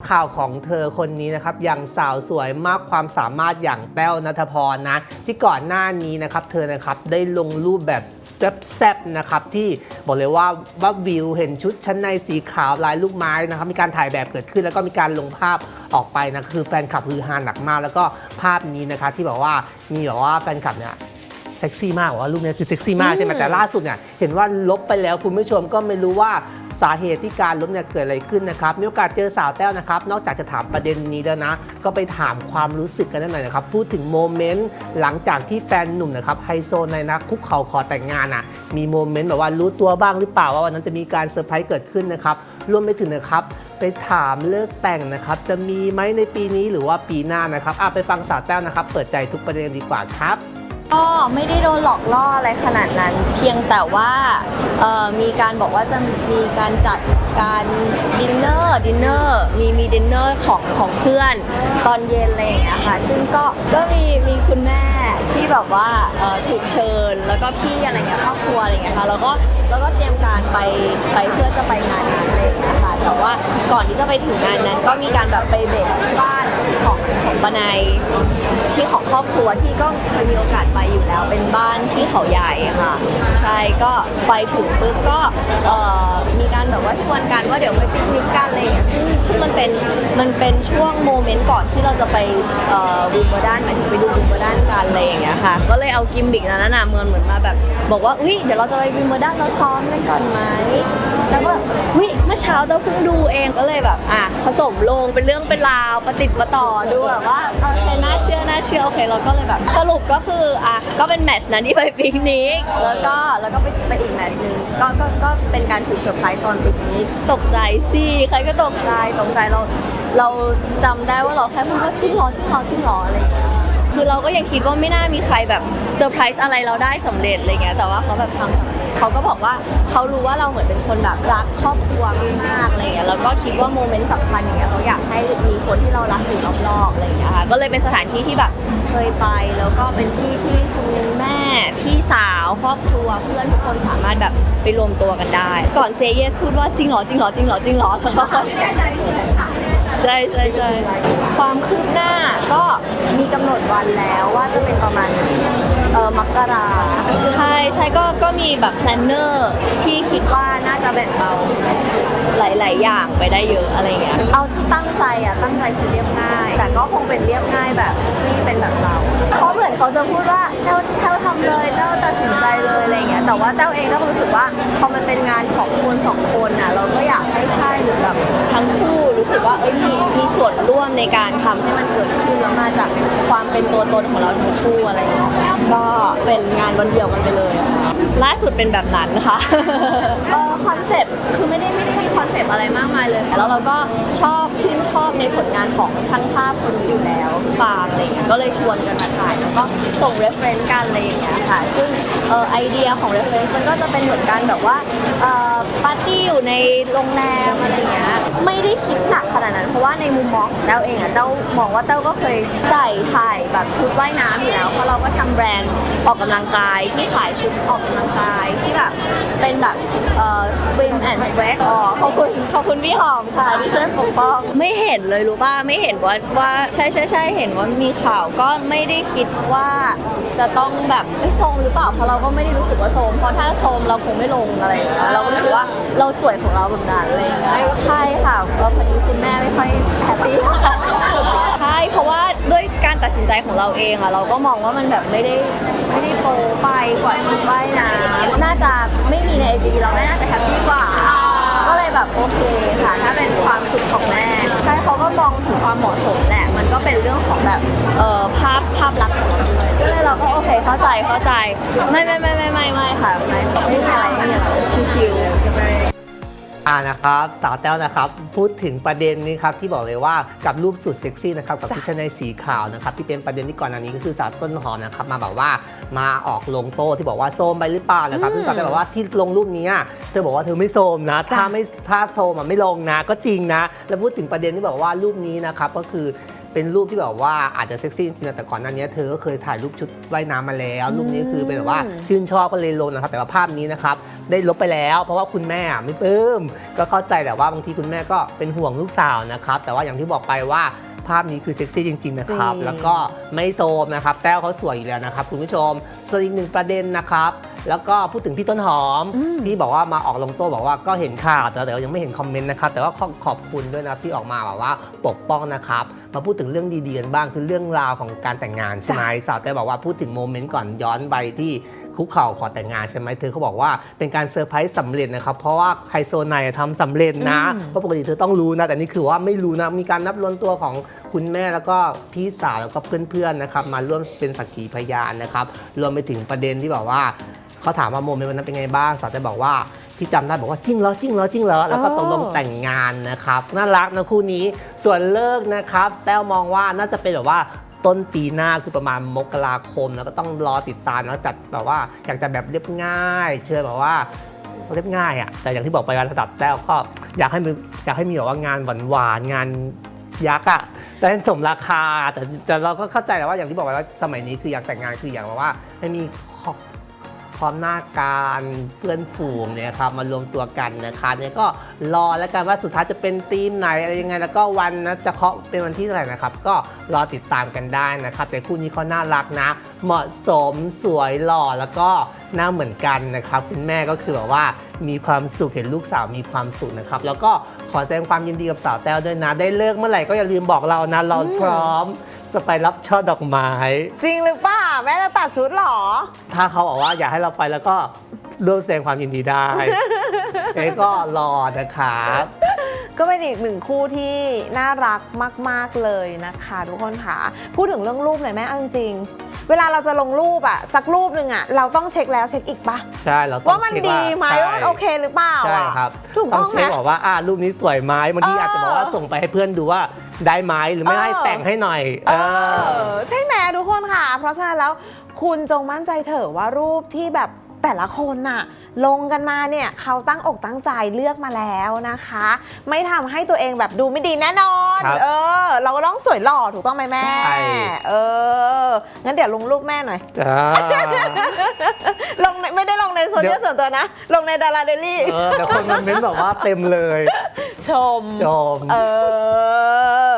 ข่าวของเธอคนนี้นะครับอย่างสาวสวยมากความสามารถอย่างแต้วนัทพรนะ ที่ก่อนหน้านี้นะครับเธอนะครับได้ลงรูปแบบแซ่บๆนะครับที่บอกเลยว่าว่าวิวเห็นชุดชั้นในสีขาวลายลูกไม้นะครับมีการถ่ายแบบเกิดขึ้น แล้วก็มีการลงภาพออกไปนะคือแฟนคลับฮือฮาหนักมาก แล้วก็ภาพนี้นะครับที่บอกว่ามีแบบว่าแฟนคลับเนี่ยเซ็กซี่มากบอว่ารูปนี้คือเซ็กซี่มากใช่ไหมอืมแต่ล่าสุดเนี่ยเห็นว่าลบไปแล้วคุณผู้ชมก็ไม่รู้ว่า สาเหตุที่การลบเนี่ยเกิดอะไรขึ้นนะครับมีโอกาสเจอสาวแต้วนะครับ นอกจากจะถามประเด็นนี้แล้วนะ ก็ไปถามความรู้สึกกันหน่อยนะครับ พูดถึงโมเมนต์หลังจากที่แฟนหนุ่มนะครับไฮโซในนะคุกเข่าขอแต่งงานอะมีโมเมนต์แบบว่ารู้ตัวบ้างหรือเปล่าว่าวันนั้นจะมีการเซอร์ไพรส์เกิดขึ้นนะครับรวมไปถึงนะครับไปถามเลิกแต่งนะครับ จะมีไหมในปีนี้หรือว่าปีหน้านะครับอะไปฟังสาวแต้วนะครับ เปิดใจทุกประเด็นดีกว่าครับ ก็ไม่ได้โดนหลอกล่ออะไรขนาดนั้น เพียงแต่ว่ามีการบอกว่าจะมีการจัดการดินเนอร์ดินเนอร์มีมีดินเนอร์ของของเพื่อนตอนเย็นอะไรอย่างเงี้ยค่ะซึ่งก็ก็มีมีคุณแม่ที่แบบว่าถูกเชิญแล้วก็พี่อะไรเงี้ยครอบครัวอะไรเงี้ยค่ะแล้วก็แล้วก็เตรียมการไปไปเพื่อจะไปงาน ว่าก่อนที่จะไปถึงงานนั้น ก็มีการแบบไปเบสที่บ้านของของปนายที่ของครอบครัวที่ก็เคยมีโอกาสไปอยู่แล้ว เป็นบ้านที่เขาใหญ่ค่ะ ใช่ก็ไปถึงปุ๊บก็เอ่อมีการแบบว่าชวนกันว่าเดี๋ยวไปปิกนิกกันอะไรอย่างเงี้ยซึ่งซึ่งมันเป็นมันเป็นช่วงโมเมนต์ก่อนที่เราจะไปเอ่อวิมเบลดันหมายถึงไปดูวิมเบลดันกันอะไรอย่างเงี้ยค่ะ ก็เลยเอากิมบิกนั้นน่ะเหมือนเหมือนมาแบบ บอกว่าอุ้ยเดี๋ยวเราจะไปวิมเบลดันเราซ้อมกันก่อนไหมแล้วก็อุ้ยเมื่อเช้าเราเพิ่งดูเองก็เลยแบบอะผสมลงเป็นเรื่องเป็นราวประติดประต่อดูแบบว่าโอเคน่าเชื่อน่าเชื่อโอเคเราก็เลยแบบสรุปก็คืออะก็เป็นแมตช์นั้นที่ไปปิกนิกแล้วก็แล้วก็ไปไปอีกแมตช์หนึ่งก็ก็ก็เป็นการถูกเซอร์ไพรส์ตอนปิกนิกตกใจสิใครก็ตกใจตกใจเรา เราจำได้ว่าเราแค่พูดว่าจริงเหรอจริงเหรอจริงเหรออะไรอย่างเงี้ย คือเราก็ยังคิดว่าไม่น่ามีใครแบบเซอร์ไพรส์อะไรเราได้สำเร็จอะไรเงี้ยแต่ว่าเขาแบบทำสำเร็จเขาก็บอกว่าเขารู้ว่าเราเหมือนเป็นคนแบบรักครอบครัวมากๆอะไรเงี้ยแล้วก็คิดว่าโมเมนต์สำคัญอย่างเงี้ยเขาอยากให้มีคนที่เรารักอยู่รอบๆอะไรเงี้ยค่ะก็เลยเป็นสถานที่ที่แบบเคยไปแล้วก็เป็นที่ที่คุณแม่พี่สาวครอบครัวเพื่อนทุกคนสามารถแบบไปรวมตัวกันได้ ก่อนเซเยสพูดว่าจริงเหรอจริงเหรอจริงเหรอจริงเหรอแล้วก็ ใช่ใช่ใช่ความคืบหน้าก็มีกำหนดวันแล้วว่าจะเป็นประมาณเออมกราใช่ใช่ก็ก็มีแบบแพลนเนอร์ที่คิดว่าน่าจะแบ่งเบาหลาย ๆ อย่างไปได้เยอะอะไรเงี้ยเอาที่ตั้งใจอะตั้งใจคือเรียบง่าย แต่ก็คงเป็นเรียบง่ายแบบที่เป็นแบบเรา เพราะเหมือนเขาจะพูดว่าเต้าเต้าทำเลยเต้าตัดสินใจเลยอะไรเงี้ยแต่ว่าเต้าเองก็รู้สึกว่าพอมันเป็นงานของคนสองคนอะเราก็อยากให้ใช่หรือแบบทั้งคู่รู้สึกว่าเอ้ยมีมีส่วนร่วมในการทำให้มันเกิดขึ้นแล้วมาจาก ความเป็นตัวตนของเราทั้งคู่อะไรเงี้ยก็เป็นงานวันเดียวกันไปเลยอะค่ะล่าสุดเป็นแบบนั้นค่ะ เออคอนเซปต์คือไม่ได้ไม่ได้มีคอนเซปต์อะไรมากมายเลย แล้วเราก็ชอบชื่นชอบในผลงานของช่างภาพคนนี้อยู่แล้วฟางอะไรเงี้ยก็เลยชวนกันมาถ่ายแล้วก็ส่ง reference กันอะไรอย่างเงี้ยค่ะ ซึ่งเออไอเดียของ reference มันก็จะเป็นเหมือนกันแบบว่าเอ่อปาร์ตี้อยู่ในโรงแรมอะไรเงี้ยไม่ได้คิดหนักขนาดนั้น เพราะว่าในมุมมองของเต้าเองอะเต้ามองว่าเต้าก็เคยใส่ถ่ายแบบชุดว่ายน้ำอยู่แล้วเพราะเราก็ทำแบรนด์ออกกำลังกายที่ขายชุดออกกำลังกายที่แบบเป็นแบบเอ่อ swim and sweat อ๋อขอบคุณขอบคุณพี่หอมค่ะที่ช่วยปกป้องไม่เห็นเลยรู้ป่ะไม่เห็นว่าว่าใช่ใช่ใช่เห็นว่ามีข่าวก็ไม่ได้คิดว่าจะต้องแบบไม่โซมหรือเปล่าเพราะเราก็ไม่ได้รู้สึกว่าโซมเพราะถ้าโซมเราคงไม่ลงอะไรอย่างเงี้ยเราก็รู้สึกว่าเราสวยของเราแบบนั้นอะไรอย่างเงี้ยใช่ค่ะก็พอดีคุณแม่ไม่ค่อยแฮปปี้ ใช่เพราะว่าด้วยการตัดสิน ใจของเราเองอะเราก็มองว่ามันแบบไม่ได้ไม่ได้โปรไปกว่าชุดว่ายน้ำน่าจะไม่มีในไอจีเราแม่น่าจะแฮปปี้กว่า ก็เลยแบบโอเคค่ะถ้าเป็นความสุขของแม่ใช่เขาก็มองถึงความเหมาะสมแหละมันก็เป็นเรื่องของแบบเอ่อภาพภาพลักษณ์ของเราด้วยก็เลยเราก็โอเคเข้าใจเข้าใจไม่ไม่ไม่ไม่ไม่ไม่ค่ะไม่ไม่มีอะไรไม่มีอะไรชิวๆ อ่านะครับสาวแต้วนะครับพูดถึงประเด็นนี้ครับที่บอกเลยว่ากับรูปสุดเซ็กซี่นะครับกับชุดชั้นในสีขาวนะครับที่เป็นประเด็นที่ก่อนอันนี้ก็คือสาวต้นหอมนะครับมาแบบว่ามาออกลงโต้ที่บอกว่าโซมไปหรือเปล่านะครับซึ่งสาวแต้วบอกว่าที่ลงรูปนี้อะเธอบอกว่าเธอไม่โซมนะถ้าไม่ถ้าโซมอะไม่ลงนะก็จริงนะ แล้วพูดถึงประเด็นที่บอกว่ารูปนี้นะครับก็คือ เป็นรูปที่แบบว่าอาจจะเซ็กซี่จริงๆแต่ก่อนหน้านี้เธอก็เคยถ่ายรูปชุดว่ายน้ำมาแล้ว รูปนี้คือเป็นแบบว่าอืมชื่นชอบก็เลยลงนะครับ แต่ว่าภาพนี้นะครับได้ลบไปแล้ว เพราะว่าคุณแม่ไม่ปลื้มก็เข้าใจแหละว่าบางทีคุณแม่ก็เป็นห่วงลูกสาวนะครับ แต่ว่าอย่างที่บอกไปว่าภาพนี้คือเซ็กซี่จริงๆนะครับ จริง แล้วก็ไม่โซมนะครับ แต้วเขาสวยอยู่แล้วนะครับคุณผู้ชม ส่วนอีกหนึ่งประเด็นนะครับแล้วก็พูดถึงพี่ต้นหอมอืมที่บอกว่ามาออกลงโต้บอกว่าก็เห็นข่าวแต่แต่ว่ายังไม่เห็นคอมเมนต์นะครับแต่ว่าขอขอบคุณด้วยนะครับที่ออกมาแบบว่าปกป้องนะครับมาพูดถึงเรื่องดีๆกันบ้างคือเรื่องราวของการแต่งงานใช่ไหมสาวแต่บอกว่าพูดถึงโมเมนต์ก่อนย้อนไปที่คุกเข่าขอแต่งงานใช่ไหมเธอเขาบอกว่าเป็นการเซอร์ไพรส์สำเร็จนะครับ เพราะว่าไฮโซไนทำสำเร็จนะอืมเพราะปกติเธอต้องรู้นะ แต่นี่คือว่าไม่รู้นะ มีการนับล้นตัวของคุณแม่แล้วก็พี่สาวแล้วก็เพื่อนๆนะครับ มาร่วมเป็นสักขีพยานนะครับ รวมไปถึงประเด็นที่แบบว่า เขาถามว่าโมเมนต์วันนั้นเป็นไงบ้างสาวจะบอกว่าที่จำได้บอกว่าจริงเหรอจริงเหรอจริงเหรอแล้วก็อ๋อตกลงแต่งงานนะครับน่ารักนะคู่นี้ส่วนเลิกนะครับแต้วมองว่าน่าจะเป็นแบบว่าต้นปีหน้าคือประมาณมกราคม แล้วก็ต้องรอติดตามแล้วจัดแบบว่าอยากจะแบบเรียบง่าย เชื่อแบบว่าเรียบง่ายอะแต่อย่างที่บอกไปว่าระดับแต้วก็อยากให้มีอยากให้มีแบบว่างานหวานๆงานยักษ์อะแต่ให้สมราคาแต่แต่เราก็เข้าใจแหละว่าอย่างที่บอกไปว่าสมัยนี้คืออยากแต่งงานคืออยากแบบว่าให้มีครอบ พร้อมหน้าการเพื่อนฝูงเนี่ยครับมารวมตัวกันนะคะเนี่ยก็รอแล้วกันว่าสุดท้ายจะเป็นธีมไหนอะไรยังไง แล้วก็วันนะจะเคาะเป็นวันที่เท่าไหร่นะครับ ก็รอติดตามกันได้นะครับ แต่คู่นี้เขาน่ารักนะ เหมาะสมสวยหล่อแล้วก็หน้าเหมือนกันนะครับคุณแม่ก็คือแบบว่ามีความสุขเห็นลูกสาวมีความสุขนะครับ แล้วก็ขอแสดงความยินดีกับสาวแต้วด้วยนะ ได้เลิกเมื่อไหร่ก็อย่าลืมบอกเรานะเราพร้อม จะไปรับช่อดอกไม้ จริงหรือเปล่าแม่จะตัดชุดเหรอ ถ้าเขาบอกว่าอยากให้เราไปแล้วก็ร่วมแสดงความยินดีได้ยังไงก็รอนะครับ ก็เป็นอีกหนึ่งคู่ที่น่ารักมาก ๆเลยนะคะ ทุกคนค่ะ พูดถึงเรื่องรูปหน่อยแม่เอาจริงๆ เวลาเราจะลงรูปอะสักรูปหนึ่งอะเราต้องเช็คแล้วเช็คอีกปะใช่เราต้องว่ามันเช็คดีไหมใช่ว่ามันโอเคหรือเปล่าใช่อะ ครับถูกต้ต้อองงเช็ไหคมบอกว่าอ่ารูปนี้สวยไหมบางทีเอออ อาจจะบอกว่าส่งไปให้เพื่อนดูว่าได้ไหมหรือไม่เออให้แต่งให้หน่อยเอเออ อใช่ไหมทุกคนค่ะ เพราะฉะนั้นแล้วคุณจงมั่นใจเถอะว่ารูปที่แบบ แต่ละคนน่ะลงกันมาเนี่ยเขาตั้งอกตั้งใจเลือกมาแล้วนะคะ ไม่ทำให้ตัวเองแบบดูไม่ดีแน่นอนครับเออ เราก็ต้องสวยหล่อถูกต้องไหมแม่ใช่เอองั้นเดี๋ยวลงรูปแม่หน่อยจ้าลงในไม่ได้ลงในโซเชีเดี๋ยลยวส่วนตัวนะ ลงในดาราเดลี่เออแต่คนมันเม้นแบบว่าเต็มเลย ชมชม เออ